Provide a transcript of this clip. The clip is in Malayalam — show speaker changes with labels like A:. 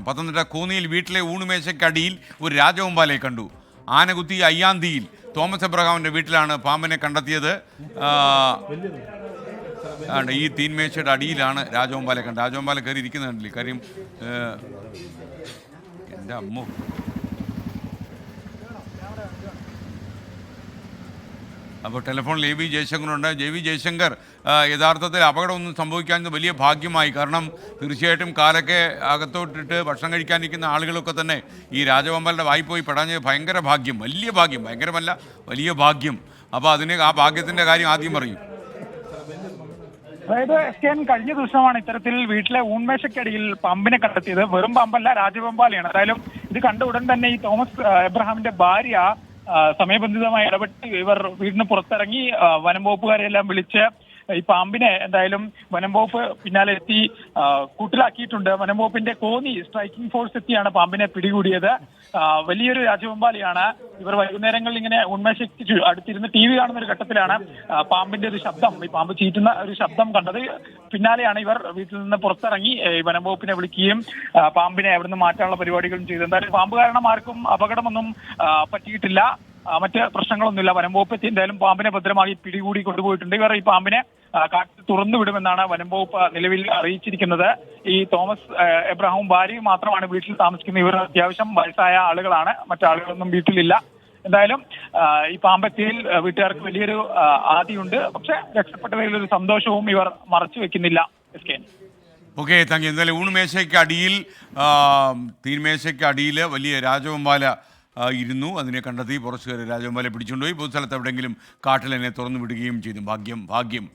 A: പത്തനംതിട്ട കൂന്നിയിൽ വീട്ടിലെ ഊണുമേശയ്ക്കടിയിൽ ഒരു രാജവമ്പാലയെ കണ്ടു. ആനകുത്തി അയ്യാന്തിയിൽ. തോമസ് എബ്രഹാമിന്റെ വീട്ടിലാണ് പാമ്പനെ കണ്ടെത്തിയത്. ഈ തീൻമേശയുടെ അടിയിലാണ് രാജവമ്പാല കണ്ടത്. രാജവമ്പാല കയറി ഇരിക്കുന്നത് കണ്ടില്ലേ? കാര്യം എന്റെ അമ്മോ. അപ്പോൾ ടെലിഫോണിൽ എ വി ജയശങ്കറുണ്ട്. ജെ വി ജയശങ്കർ യഥാർത്ഥത്തിൽ അപകടമൊന്നും സംഭവിക്കാൻ വലിയ ഭാഗ്യമായി. കാരണം തീർച്ചയായിട്ടും കാലൊക്കെ അകത്തോട്ടിട്ട് ഭക്ഷണം കഴിക്കാനിരിക്കുന്ന ആളുകളൊക്കെ തന്നെ ഈ രാജവമ്പലിന്റെ വായി പോയി പെടാഞ്ഞത് ഭയങ്കര ഭാഗ്യം. വലിയ ഭാഗ്യം. ഭയങ്കരമല്ല വലിയ ഭാഗ്യം. അപ്പോൾ അതിന് ആ ഭാഗ്യത്തിന്റെ കാര്യം ആദ്യം പറയും.
B: അതായത് എസ് കെ എൻ കഴിഞ്ഞ ദിവസമാണ് ഇത്തരത്തിൽ വീട്ടിലെ ഊൺമേശക്കടിയിൽ പമ്പിനെ കണ്ടെത്തിയത്. വെറും പമ്പല്ല രാജവമ്പാലയാണ്. എന്തായാലും ഇത് കണ്ട ഉടൻ തന്നെ ഈ തോമസ് എബ്രഹാമിന്റെ ഭാര്യ സമയബന്ധിതമായി ഇടപെട്ട് ഇവർ വീടിന് പുറത്തിറങ്ങി വനം വകുപ്പുകാരെല്ലാം വിളിച്ച് ഈ പാമ്പിനെ എന്തായാലും വനം വകുപ്പ് പിന്നാലെ എത്തി കൂട്ടിലാക്കിയിട്ടുണ്ട്. വനം വകുപ്പിന്റെ കോന്നി സ്ട്രൈക്കിംഗ് ഫോഴ്സ് എത്തിയാണ് പാമ്പിനെ പിടികൂടിയത്. വലിയൊരു രാജവമ്പാലിയാണ്. ഇവർ വൈകുന്നേരങ്ങളിൽ ഇങ്ങനെ ഉന്മേഷിച്ച് അടുത്തിരുന്ന് ടി വി കാണുന്ന ഒരു ഘട്ടത്തിലാണ് പാമ്പിന്റെ ഒരു ശബ്ദം ഈ പാമ്പ് ചീറ്റുന്ന ഒരു ശബ്ദം കണ്ടത്. പിന്നാലെയാണ് ഇവർ വീട്ടിൽ നിന്ന് പുറത്തിറങ്ങി വനംവകുപ്പിനെ വനം വകുപ്പിനെ വിളിക്കുകയും പാമ്പിനെ അവിടുന്ന് മാറ്റാനുള്ള പരിപാടികളും ചെയ്തു. എന്തായാലും പാമ്പ് കാരണം ആർക്കും അപകടമൊന്നും പറ്റിയിട്ടില്ല. മറ്റ് പ്രശ്നങ്ങളൊന്നുമില്ല. വനംവകുപ്പ് എന്തായാലും പാമ്പിനെ ഭദ്രമായി പിടികൂടി കൊണ്ടുപോയിട്ടുണ്ട്. ഇവർ ഈ പാമ്പിനെ കാട്ടിൽ തുറന്നു വിടുമെന്നാണ് വനംവകുപ്പ് നിലവിൽ അറിയിച്ചിരിക്കുന്നത്. ഈ തോമസ് എബ്രഹാം ഭാര്യ മാത്രമാണ് വീട്ടിൽ താമസിക്കുന്നത്. ഇവർ അത്യാവശ്യം വയസ്സായ ആളുകളാണ്. മറ്റാളുകളൊന്നും വീട്ടിലില്ല. എന്തായാലും ഈ പാമ്പത്തിയിൽ വീട്ടുകാർക്ക് വലിയൊരു ആദിയുണ്ട്. പക്ഷെ രക്ഷപ്പെട്ടതിൽ ഒരു സന്തോഷവും ഇവർ മറച്ചു വെക്കുന്നില്ല എസ് കെ
A: ഓക്കെ താങ്ക് എന്തായാലും ഊണുമേശയ്ക്ക് അടിയിൽ ആ, തീൻമേശയ്ക്ക് അടിയിൽ വലിയ രാജവമ്പാല ആ, ഇരുന്നു അതിനെ കണ്ടെത്തി കുറച്ച് പേര് രാജകുമാരെ പിടിച്ചുകൊണ്ടുപോയി പൊതുസ്ഥലത്ത് എവിടെയെങ്കിലും കാട്ടിൽ എന്നെ തുറന്നു വിടുകയും ചെയ്തു. ഭാഗ്യം ഭാഗ്യം.